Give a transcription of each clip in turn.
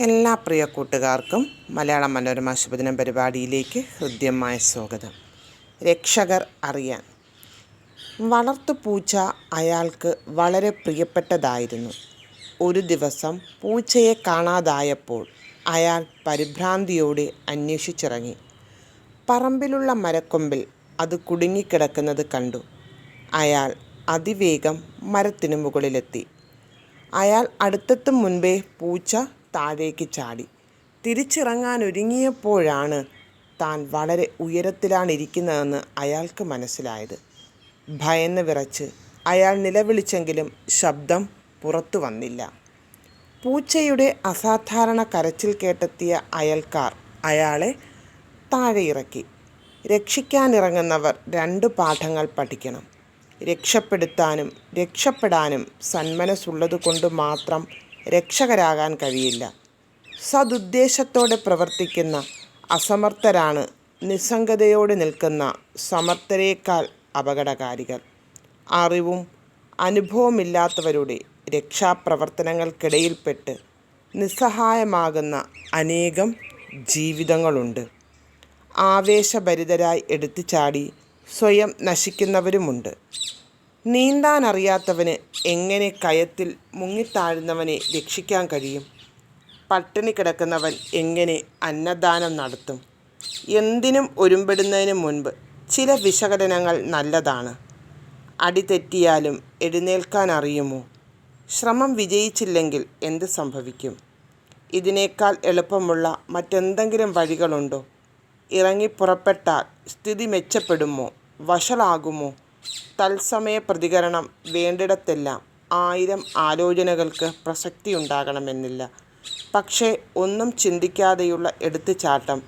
എല്ലാ പ്രിയ കൂട്ടുകാർക്കും മലയാള മനോരമ ശുഭദിനം പരിപാടിയിലേക്ക് ഹൃദ്യമായ സ്വാഗതം. രക്ഷകർ അറിയാൻ. വളർത്തു പൂച്ച അയാൾക്ക് വളരെ പ്രിയപ്പെട്ടതായിരുന്നു. ഒരു ദിവസം പൂച്ചയെ കാണാതായപ്പോൾ അയാൾ പരിഭ്രാന്തിയോടെ അന്വേഷിച്ചിറങ്ങി. പറമ്പിലുള്ള മരക്കൊമ്പിൽ അത് കുടുങ്ങിക്കിടക്കുന്നത് കണ്ടു. അയാൾ അതിവേഗം മരത്തിനു മുകളിലെത്തി. അയാൾ അടുത്തെത്തും മുൻപേ പൂച്ച താഴേക്ക് ചാടി. തിരിച്ചിറങ്ങാൻ ഒരുങ്ങിയപ്പോഴാണ് താൻ വളരെ ഉയരത്തിലാണ് ഇരിക്കുന്നതെന്ന് അയാൾക്ക് മനസ്സിലായത്. ഭയന്ന് വിറച്ച് അയാൾ നിലവിളിച്ചെങ്കിലും ശബ്ദം പുറത്തു വന്നില്ല. പൂച്ചയുടെ അസാധാരണ കരച്ചിൽ കേട്ടെത്തിയ അയൽക്കാർ അയാളെ താഴെ ഇറക്കി രക്ഷിക്കാനിറങ്ങുന്നവർ രണ്ട് പാഠങ്ങൾ പഠിക്കണം. രക്ഷപ്പെടുത്താനും രക്ഷപ്പെടാനും സന്മനസ്സുള്ളതുകൊണ്ട് മാത്രം രക്ഷകരാകാൻ കഴിയില്ല. സതുദ്ദേശത്തോടെ പ്രവർത്തിക്കുന്ന അസമർത്ഥരാണ് നിസ്സംഗതയോടെ നിൽക്കുന്ന സമർത്ഥരേക്കാൾ അപകടകാരികൾ. അറിവും അനുഭവമില്ലാത്തവരുടെ രക്ഷാപ്രവർത്തനങ്ങൾക്കിടയിൽപ്പെട്ട് നിസ്സഹായമാകുന്ന അനേകം ജീവിതങ്ങളുണ്ട്. ആവേശഭരിതരായി എടുത്തുചാടി സ്വയം നശിക്കുന്നവരുമുണ്ട്. നീന്താൻ അറിയാത്തവന് എങ്ങനെ കയത്തിൽ മുങ്ങിത്താഴുന്നവനെ രക്ഷിക്കാൻ കഴിയും? പട്ടിണി കിടക്കുന്നവൻ എങ്ങനെ അന്നദാനം നടത്തും? എന്തിനും ഒരുമ്പെടുന്നതിന് മുൻപ് ചില വിശകലനങ്ങൾ നല്ലതാണ്. അടി തെറ്റിയാലും എഴുന്നേൽക്കാൻ അറിയുമോ? ശ്രമം വിജയിച്ചില്ലെങ്കിൽ എന്ത് സംഭവിക്കും? ഇതിനേക്കാൾ എളുപ്പമുള്ള മറ്റെന്തെങ്കിലും വഴികളുണ്ടോ? ഇറങ്ങി പുറപ്പെട്ടാൽ സ്ഥിതി മെച്ചപ്പെടുമോ? വഷളാകുമോ? തത്സമയ പ്രതികരണം വേണ്ടിടത്തെല്ലാം ആയിരം ആലോചനകൾക്ക് പ്രസക്തിയുണ്ടാകണമെന്നില്ല. പക്ഷേ ഒന്നും ചിന്തിക്കാതെയുള്ള എടുത്തുചാട്ടം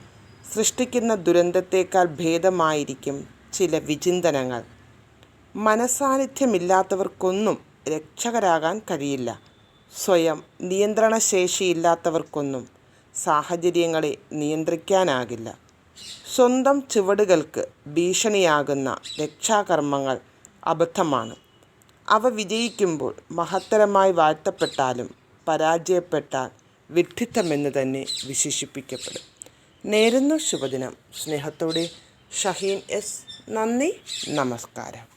സൃഷ്ടിക്കുന്ന ദുരന്തത്തേക്കാൾ ഭേദമായിരിക്കും ചില വിചിന്തനങ്ങൾ. മനസാന്നിധ്യമില്ലാത്തവർക്കൊന്നും രക്ഷകരാകാൻ കഴിയില്ല. സ്വയം നിയന്ത്രണശേഷിയില്ലാത്തവർക്കൊന്നും സാഹചര്യങ്ങളെ നിയന്ത്രിക്കാനാകില്ല. സ്വന്തം ചുവടുകൾക്ക് ഭീഷണിയാകുന്ന രക്ഷാകർമ്മങ്ങൾ അബദ്ധമാണ്. അവ വിജയിക്കുമ്പോൾ മഹത്തരമായി വാഴ്ത്തപ്പെട്ടാലും പരാജയപ്പെട്ടാൽ വിഡ്ഢിത്തമെന്ന് തന്നെ വിശേഷിപ്പിക്കപ്പെടും. നേരുന്നു ശുഭദിനം. സ്നേഹത്തോടെ ഷഹീൻ എസ്. നന്ദി. നമസ്കാരം.